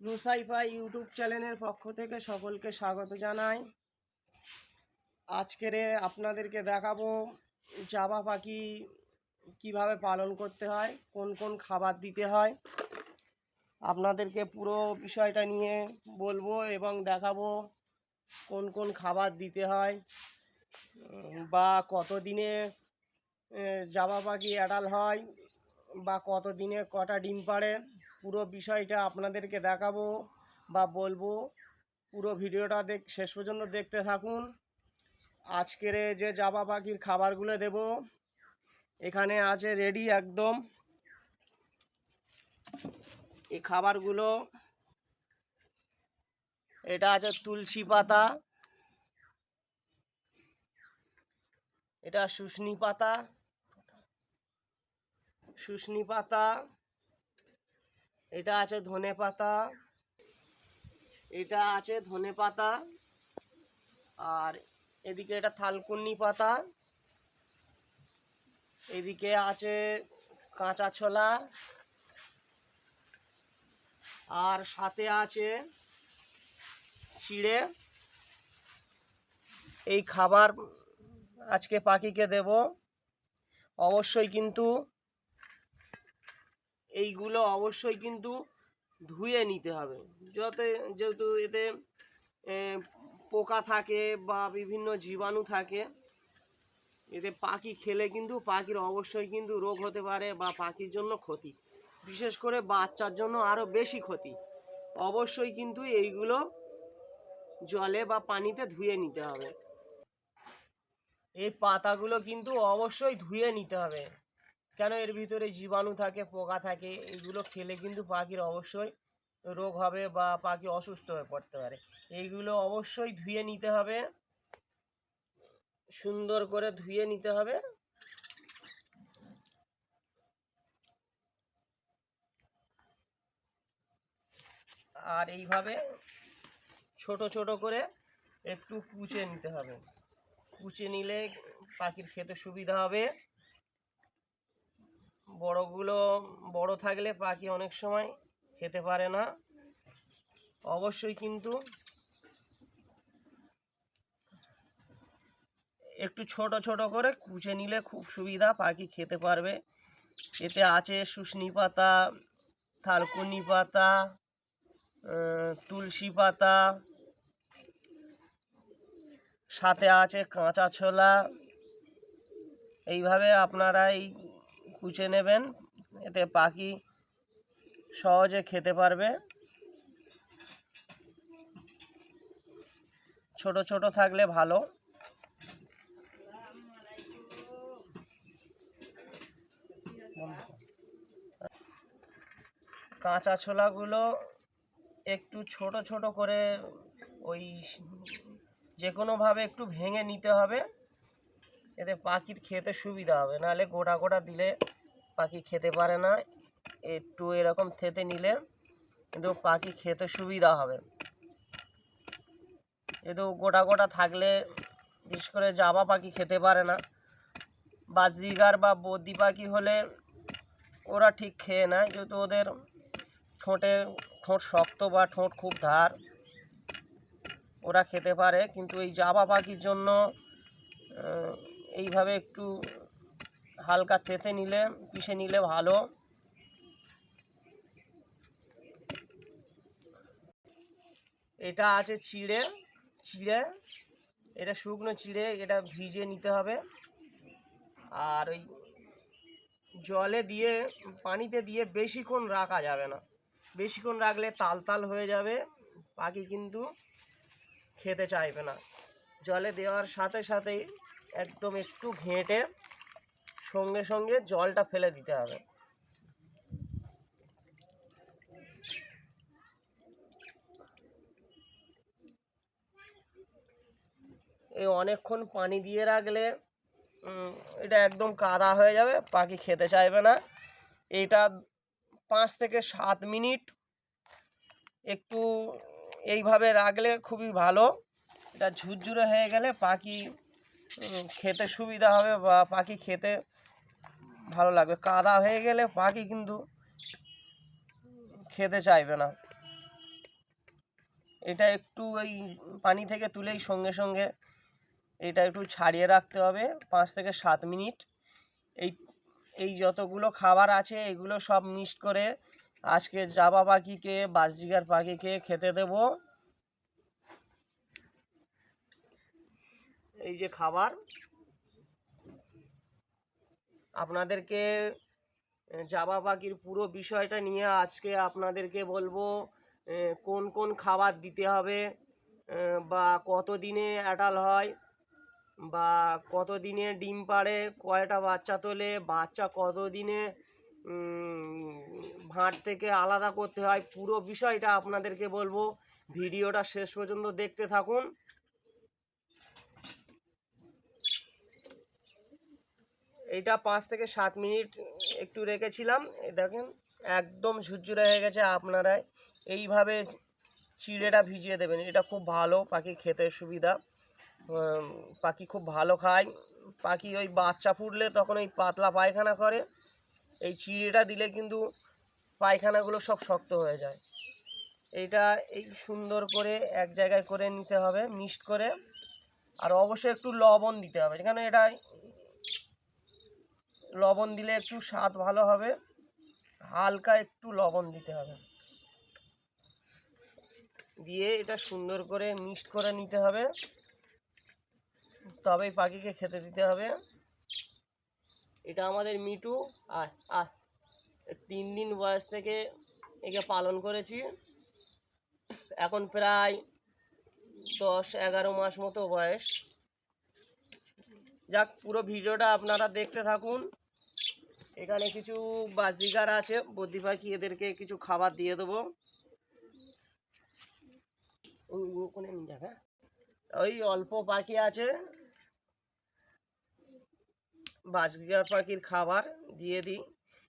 Nusaifa YouTube চ্যানেলের পক্ষ থেকে সকলকে স্বাগত জানাই। আজকের আপনাদেরকে দেখাবো জাবা পাখি কীভাবে পালন করতে হয়, কোন কোন খাবার দিতে হয়। আপনাদেরকে পুরো বিষয়টা নিয়ে বলব এবং দেখাবো কোন কোন খাবার দিতে হয়, বা কত দিনে জাবা পাখি অ্যাডাল হয়, বা কত দিনে কটা ডিম পাড়ে। পুরো বিষয়টা আপনাদেরকে দেখাবো বা বলব। পুরো ভিডিওটা দেখ, শেষ পর্যন্ত দেখতে থাকুন। আজকের যে জাবা পাখির খাবারগুলো দেব, এখানে আছে রেডি একদম। এই খাবারগুলো, এটা আছে তুলসী পাতা। এটা শুশনি পাতা। শুশনি পাতা। এটা আছে ধনে পাতা। এটা আছে ধনে পাতা। আর এদিকে এটা থালকুন্নি পাতা। এদিকে আছে কাঁচা ছোলা। আর সাথে আছে চিড়ে। এই খাবার আজকে পাখিকে দেব। অবশ্যই কিন্তু এইগুলো অবশ্যই কিন্তু ধুয়ে নিতে হবে। যাতে, যেহেতু এতে পোকা থাকে বা বিভিন্ন জীবাণু থাকে, এতে পাখি খেলে কিন্তু পাখির অবশ্যই কিন্তু রোগ হতে পারে বা পাখির জন্য ক্ষতি। বিশেষ করে বাচ্চার জন্য আরও বেশি ক্ষতি। অবশ্যই কিন্তু এইগুলো জলে বা পানিতে ধুয়ে নিতে হবে। এই পাতাগুলো কিন্তু অবশ্যই ধুয়ে নিতে হবে। কেন এর ভিতরে জীবাণু থাকে, পোকা থাকে, এগুলো খেলে কিন্তু পাখির অবশ্যই রোগ হবে বা পাখি অসুস্থ হয়ে পড়তে পারে। এইগুলো অবশ্যই ধুয়ে নিতে হবে। সুন্দর করে ধুয়ে নিতে হবে। আর এইভাবে ছোট ছোট করে একটু কুচে নিতে হবে। কুচে নিলে পাখির খেতে সুবিধা হবে। বড়গুলো বড় থাকলে পাখি অনেক সময় খেতে পারে না। অবশ্যই কিন্তু একটু ছোট ছোট করে কুচে নিলে খুব সুবিধা, পাখি খেতে পারবে। এতে আছে শুশনি পাতা, থালকুনি পাতা তুলসী পাতা, সাথে আছে কাঁচা ছোলা। এইভাবে আপনারা এই কুচে নেবেন, এতে পাখি সহজে খেতে পারবে। ছোট ছোট থাকলে ভালো। কাঁচা ছোলাগুলো একটু ছোট ছোট করে ওই যে কোনোভাবে একটু ভেঙে নিতে হবে। এতে পাখির খেতে সুবিধা হবে। নাহলে গোটা গোটা দিলে পাখি খেতে পারে না। একটু এরকম থেতে নিলে কিন্তু পাখি খেতে সুবিধা হবে। কিন্তু গোটা গোটা থাকলে বিশেষ করে জাবা পাখি খেতে পারে না। বা জিগার বা বদ্যি পাখি হলে ওরা ঠিক খেয়ে নেয়, যেহেতু ওদের ঠোঁটে ঠোঁট শক্ত বা ঠোঁট খুব ধার, ওরা খেতে পারে। কিন্তু এই জাবা পাখির জন্য এইভাবে একটু হালকা থেতে নিলে, পিষে নিলে ভালো। এটা আছে চিড়ে চিড়ে, এটা শুকনো চিড়ে, এটা ভিজিয়ে নিতে হবে। আর ওই জলে দিয়ে, পানিতে দিয়ে বেশিক্ষণ রাখা যাবে না। বেশিক্ষণ রাখলে তাল তাল হয়ে যাবে পাখি কিন্তু খেতে চাইবে না। জলে দেওয়ার সাথে সাথেই একদম একটু ঘেঁটে সঙ্গে সঙ্গে জলটা ফেলে দিতে হবে। এই অনেকক্ষণ পানি দিয়ে রাখলে এটা একদম কাদা হয়ে যাবে পাখি খেতে চাইবে না। এটা পাঁচ থেকে সাত মিনিট একটু এইভাবে রাখলে খুবই ভালো। এটা ঝুরঝুরে হয়ে গেলে পাখি খেতে সুবিধা হবে বা পাখি খেতে ভালো লাগবে। কাদা হয়ে গেলে পাখি কিন্তু খেতে চাইবে না। এটা একটু ওই পানি থেকে তুলেই সঙ্গে সঙ্গে এটা একটু ছাড়িয়ে রাখতে হবে, পাঁচ থেকে সাত মিনিট। এই এই যতগুলো খাবার আছে এগুলো সব মিক্সড করে আজকে জাবা পাখিকে বাসজিগার পাখিকে খেতে দেব। এই যে খাবার, আপনাদেরকে জাবা পাখির পুরো বিষয়টা নিয়ে আজকে আপনাদেরকে বলব কোন কোন খাবার দিতে হবে বা কত দিনে অ্যাডাল হয়, বা কত দিনে ডিম পাড়ে, কয়টা বাচ্চা তোলে, বাচ্চা কত দিনে ভাঁড় থেকে আলাদা করতে হয়, পুরো বিষয়টা আপনাদেরকে বলব। ভিডিওটা শেষ পর্যন্ত দেখতে থাকুন। এইটা পাঁচ থেকে সাত মিনিট একটু রেখেছিলাম। দেখেন, একদম ঝুরঝুরে হয়ে গেছে আপনারাই। এইভাবে চিড়েটা ভিজিয়ে দেবেন। এটা খুব ভালো পাখি খেতে সুবিধা। পাখি খুব ভালো খায়। পাখি ওই বাচ্চা ফুটলে তখন ওই পাতলা পায়খানা করে। এই চিড়েটা দিলে কিন্তু পায়খানাগুলো সব শক্ত হয়ে যায়। এইটা এই সুন্দর করে এক জায়গায় করে নিতে হবে, মিক্সড করে। আর অবশ্যই একটু লবণ দিতে হবে। এখানে এটা লবণ দিলে একটু স্বাদ ভালো হবে। হালকা একটু লবণ দিতে হবে। দিয়ে এটা সুন্দর করে মিক্সড করে নিতে হবে। তবেই পাখিকে খেতে দিতে হবে। এটা আমাদের মিটু আর আর তিন দিন বয়স থেকে একে পালন করেছি। এখন প্রায় দশ, এগারো মাস মতো বয়স। যাক, পুরো ভিডিওটা আপনারা দেখতে থাকুন। এখানে কিছু বাজিগার আছে। বদ্যি পাখি এদেরকে কিছু খাবার দিয়ে দেবো? ওই অল্প পাখি আছে। বাজগার পাখির খাবার দিয়ে দিই।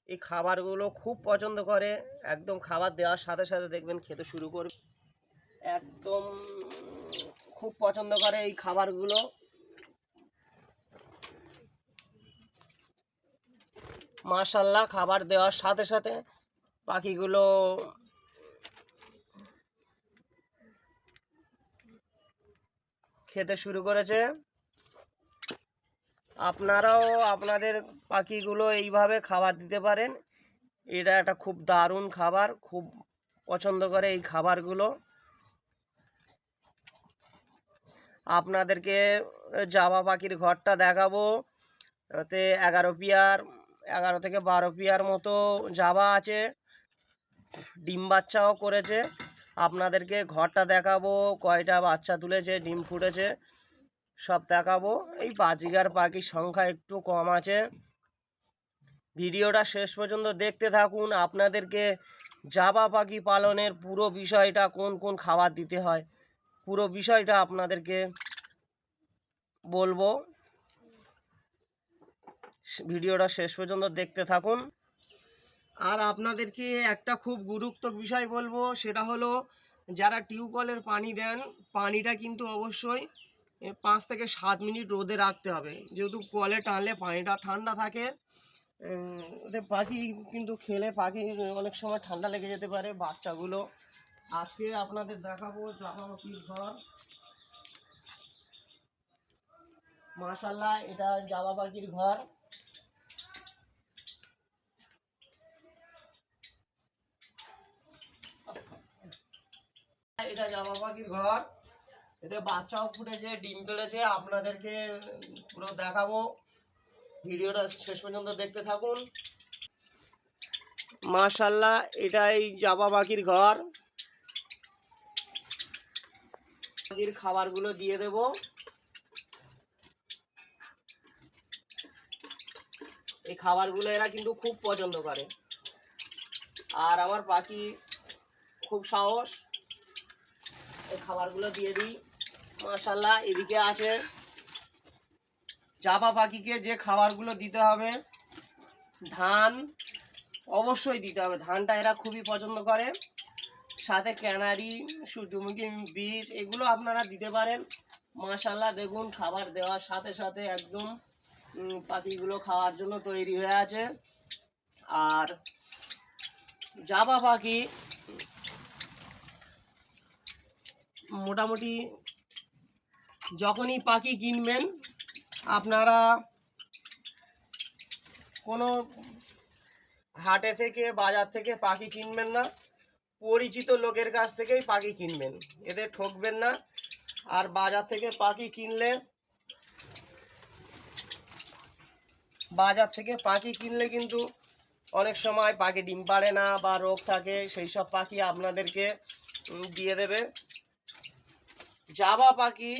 এই খাবারগুলো খুব পছন্দ করে। একদম খাবার দেওয়ার সাথে সাথে দেখবেন খেতে শুরু করবে। একদম খুব পছন্দ করে এই খাবারগুলো। মাশাল্লাহ খাবার দেওয়ার সাথে সাথে পাখিগুলো খেতে শুরু করেছে। আপনারাও আপনাদের পাখিগুলো এইভাবে খাবার দিতে পারেন। এটা একটা খুব দারুণ খাবার, খুব পছন্দ করে এই খাবারগুলো। আপনাদেরকে জাবা পাখির ঘরটা দেখাবো। ওতে এগারো পিয়ার এগারো থেকে বারো পিয়ার মতো জাবা আছে। ডিম বাচ্চাও করেছে। আপনাদেরকে ঘরটা দেখাবো, কয়টা বাচ্চা তুলেছে, ডিম ফুটেছে, সব দেখাবো। এই বাজিগার পাখির সংখ্যা একটু কম আছে। ভিডিওটা শেষ পর্যন্ত দেখতে থাকুন। আপনাদেরকে জাবা পাখি পালনের পুরো বিষয়টা কোন কোন খাবার দিতে হয়, পুরো বিষয়টা আপনাদেরকে বলব। ভিডিওটা শেষ পর্যন্ত দেখতে থাকুন। আর আপনাদেরকে একটা খুব গুরুত্ব বিষয় বলব, সেটা হলো যারা টিউবওয়েলের পানি দেন, পানিটা কিন্তু অবশ্যই পাঁচ থেকে সাত মিনিট রোদে রাখতে হবে। যেহেতু কলে টানলে পানিটা ঠান্ডা থাকে পাখি কিন্তু খেলে পাখি অনেক সময় ঠান্ডা লেগে যেতে পারে। বাচ্চাগুলো আজকে আপনাদের দেখাবো জামা পাখির ঘর। মাশাল্লাহ এটা জামা পাখির ঘর। এটা জামা পাখির ঘর। এতে বাচ্চাও ফুটেছে, ডিম পেড়েছে আপনাদেরকে পুরো দেখাবো। ভিডিওটা শেষ পর্যন্ত দেখতে থাকুন। মাশাল্লাহ, এটা এই পাখির ঘর। পাখির খাবারগুলো দিয়ে দেব। এই খাবারগুলো এরা কিন্তু খুব পছন্দ করে। আর আমার পাখি খুব সাহস। এই খাবারগুলো দিয়ে দিই। মাশাল্লাহ এদিকে আছে। জাবা পাখিকে যে খাবারগুলো দিতে হবে, ধান অবশ্যই দিতে হবে। ধানটা এরা খুবই পছন্দ করে। সাথে ক্যানারি, সূর্যমুখী বীজ, এগুলো আপনারা দিতে পারেন। মাশাল্লাহ দেখুন, খাবার দেওয়ার সাথে সাথে একদম পাখিগুলো খাওয়ার জন্য তৈরি হয়ে আছে। আর, জাবা পাখি মোটামুটি যখনই পাখি কিনবেন, আপনারা কোনো হাটে থেকে, বাজার থেকে পাখি কিনবেন না। পরিচিত লোকের কাছ থেকেই পাখি কিনবেন। এদের ঠকবেন না। আর বাজার থেকে পাখি কিনলে, বাজার থেকে পাখি কিনলে কিন্তু অনেক সময় পাখি ডিম পাড়ে না বা রোগ থাকে, সেই সব পাখি আপনাদেরকে দিয়ে দেবে। জাবা পাখি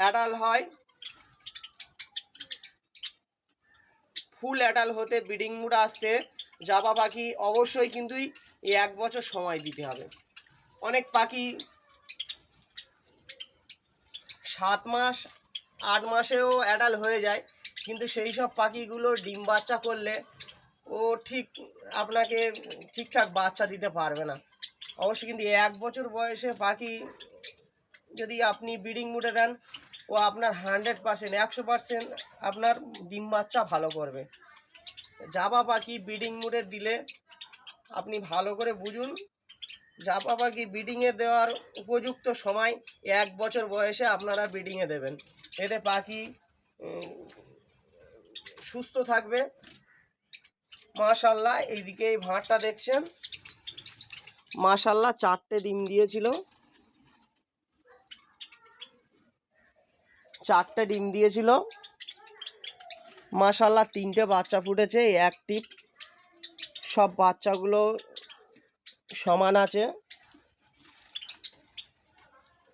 অ্যাডাল হয়। ফুল অ্যাডাল হতে ব্রিডিং মুড আসতে জাবা পাখি অবশ্যই কিন্তু এক বছর সময় দিতে হবে। অনেক পাখি সাত মাস, আট মাসেও অ্যাডাল হয়ে যায়, কিন্তু সেই সব পাখিগুলো ডিম বাচ্চা করলে ও ঠিক আপনাকে ঠিকঠাক বাচ্চা দিতে পারবে না। অবশ্যই কিন্তু এক বছর বয়সে পাখি যদি আপনি ব্রিডিং মুডে দেন, ও আপনার হান্ড্রেড পার্সেন্ট, একশো পার্সেন্ট আপনার ডিম বাচ্চা ভালো করবে। জাবা পাখি ব্রিডিং মুডে দিলে আপনি ভালো করে বুঝুন জাপা পাখি ব্রিডিংয়ে দেওয়ার উপযুক্ত সময় এক বছর বয়সে আপনারা ব্রিডিংয়ে দেবেন। এতে পাখি সুস্থ থাকবে। মাশাল্লাহ, এইদিকে এই ভাঁড়টা দেখছেন। মাশাল্লাহ চারটে ডিম দিয়েছিল। চারটে ডিম দিয়েছিল। মাশাল্লাহ তিনটে বাচ্চা ফুটেছে অ্যাক্টিভ সব বাচ্চাগুলো সমান আছে।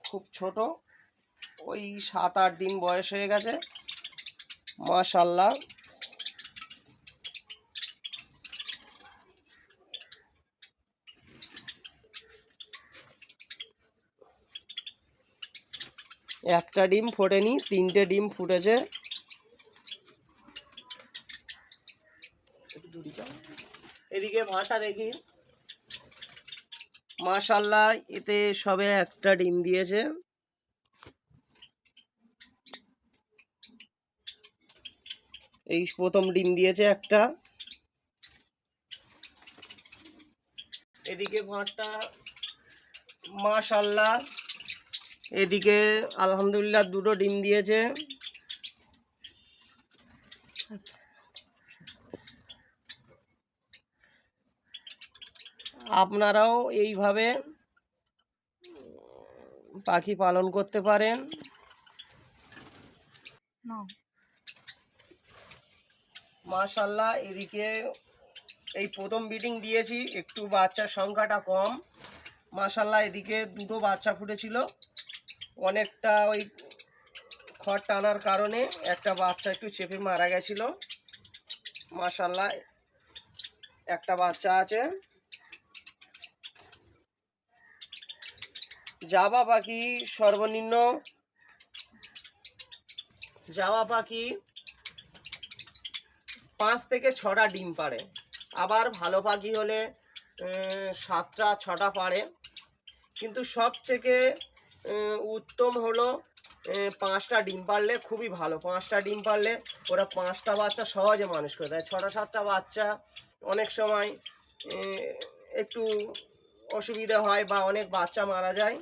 খুব ছোট। ওই সাত আট দিন বয়স হয়ে গেছে। মাশাল্লাহ একটা ডিম ফোটেনি তিনটে ডিম ফুটেছে। এদিকে ভাঁটা দেখি। মাশাল্লাহ এতে সবে একটা ডিম দিয়েছে। এই প্রথম ডিম দিয়েছে একটা। এদিকে ভাঁটটা মাশাল্লাহ। এদিকে আলহামদুলিল্লাহ দুটো ডিম দিয়েছে। আপনারাও এইভাবে পাখি পালন করতে পারেন। মাশাল্লাহ এদিকে এই প্রথম বিডিং দিয়েছি একটু বাচ্চার সংখ্যাটা কম। মাশাল্লাহ এদিকে দুটো বাচ্চা ফুটেছিল। অনেকটা ওই খড় টানার কারণে একটা বাচ্চা একটু চেপে মারা গেছিল। মাশাল্লাহ একটা বাচ্চা আছে। জাবা পাখি, সর্বনিম্ন। জাবা পাখি পাঁচ থেকে ছটা ডিম পাড়ে। আবার ভালো পাখি হলে সাতটা, ছটা পাড়ে। কিন্তু সব থেকে উত্তম হলো পাঁচটা ডিম পারলে খুবই ভালো। পাঁচটা ডিম পারলে ওরা পাঁচটা বাচ্চা সহজে মানুষ করে দেয়। ছটা, সাতটা বাচ্চা অনেক সময় একটু অসুবিধা হয় বা অনেক বাচ্চা মারা যায়।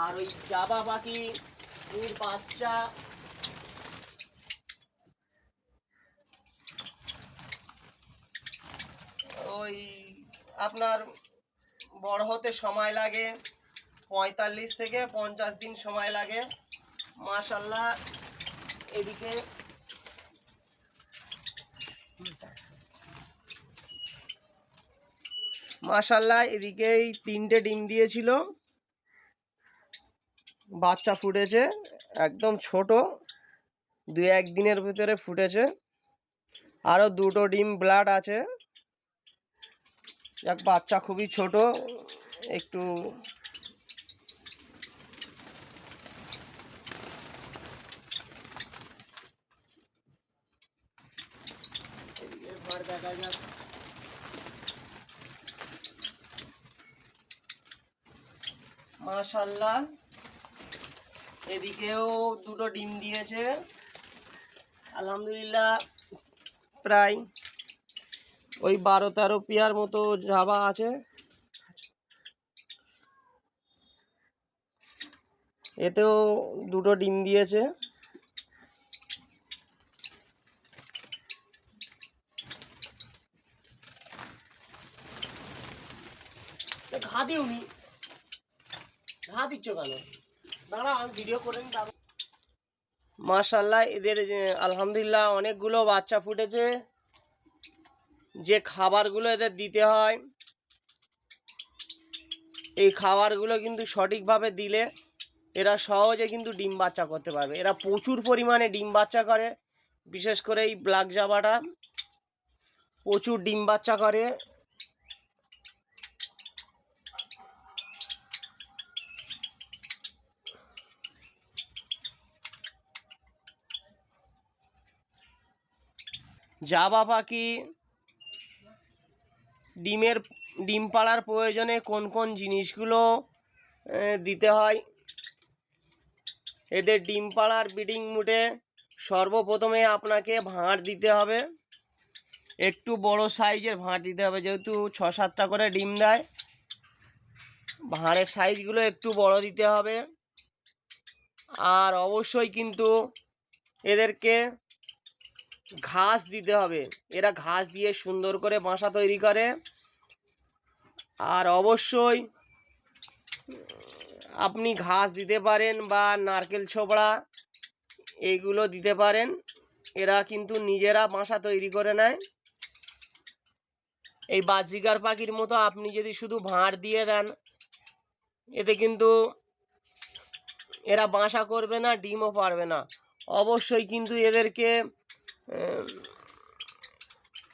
আর ওই জাবা পাখি বাচ্চা ওই আপনার বড় হতে সময় লাগে, পঁয়তাল্লিশ থেকে পঞ্চাশ দিন সময় লাগে। মাশাল্লাহ এদিকে মাশাল্লাহ এদিকে এই তিনটে ডিম দিয়েছিল। বাচ্চা ফুটেছে, একদম ছোট দু একদিনের ভিতরে ফুটেছে। আরও দুটো ডিম ব্লাড আছে। এক বাচ্চা খুবই ছোট। একটু যাক মাশাল্লাহ। এদিকেও দুটো ডিম দিয়েছে। আলহামদুলিল্লাহ প্রায় ওই বারো তেরো পেয়ার মতো জাবা আছে। এতেও দুটো ডিম দিয়েছে। ঘা ঘা দিচ্ছ কেন? দাঁড়া আমি ভিডিও করে নি এদের আলহামদুলিল্লাহ অনেকগুলো বাচ্চা ফুটেছে। যে খাবারগুলো এদের দিতে হয়, এই খাবারগুলো কিন্তু সঠিকভাবে দিলে এরা সহজে কিন্তু ডিম বাচ্চা করতে পারবে। এরা প্রচুর পরিমাণে ডিম বাচ্চা করে, বিশেষ করে এই ব্ল্যাক জাবাটা। প্রচুর ডিম বাচ্চা করে। জাবা পাখি ডিমের, ডিম পাড়ার প্রয়োজনে কোন কোন জিনিসগুলো দিতে হয়? এদের ডিম পাড়ার ব্রিডিং মুটে সর্বপ্রথমে আপনাকে ভাঁড় দিতে হবে। একটু বড় সাইজের ভাঁড় দিতে হবে, যেহেতু ছ সাতটা করে ডিম দেয়। ভাঁড়ের সাইজগুলো একটু বড় দিতে হবে। আর অবশ্যই কিন্তু এদেরকে ঘাস দিতে হবে। এরা ঘাস দিয়ে সুন্দর করে বাসা তৈরি করে। আর অবশ্যই আপনি ঘাস দিতে পারেন বা নারকেল ছোবড়া এইগুলো দিতে পারেন। এরা কিন্তু নিজেরা বাসা তৈরি করে নেয়। এই বাজিকার পাখির মতো আপনি যদি শুধু ভাঁড় দিয়ে দেন, এতে কিন্তু এরা বাসা করবে না, ডিমও পারবে না। অবশ্যই কিন্তু এদেরকে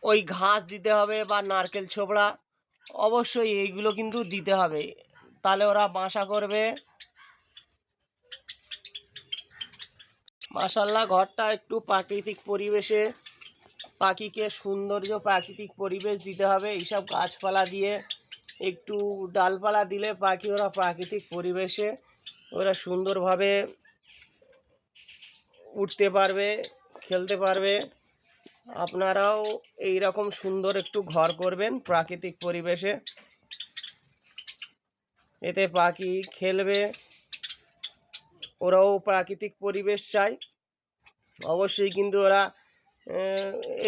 ওই ঘাস দিতে হবে বা নারকেল ছোবড়া, অবশ্যই এইগুলো কিন্তু দিতে হবে। তাহলে ওরা বাসা করবে। মাসাল্লাহ ঘরটা একটু প্রাকৃতিক পরিবেশে। পাখিকে সৌন্দর্য, প্রাকৃতিক পরিবেশ দিতে হবে এইসব গাছপালা দিয়ে। একটু ডালপালা দিলে পাখি ওরা প্রাকৃতিক পরিবেশে, ওরা সুন্দরভাবে উঠতে পারবে। খেলতে পারবে। আপনারাও এই রকম সুন্দর একটু ঘর করবেন প্রাকৃতিক পরিবেশে। এতে পাখি খেলবে। ওরাও প্রাকৃতিক পরিবেশ চায়। অবশ্যই কিন্তু ওরা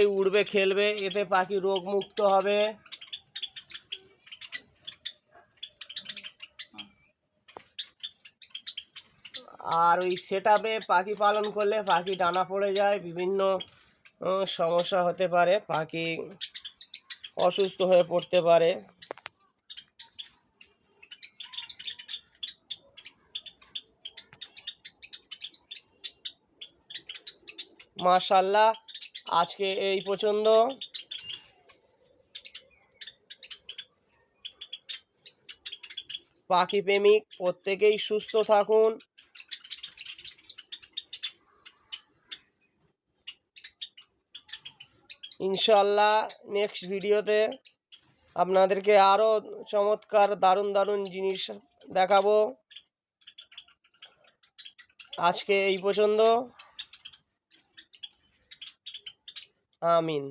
এই উড়বে, খেলবে। এতে পাখি রোগমুক্ত হবে। আর ওই সেট পাখি পালন করলে পাখি ডানা পড়ে যায়, বিভিন্ন সমস্যা হতে পারে, পাখি অসুস্থ হয়ে পড়তে পারে। মাশাল্লাহ আজকে এই পছন্দ পাখি প্রেমিক, প্রত্যেকেই সুস্থ থাকুন। ইনশাল্লাহ নেক্সট ভিডিওতে আপনাদেরকে আরও চমৎকার দারুণ দারুণ জিনিস দেখাবো। আজকে এই পর্যন্ত। আমিন।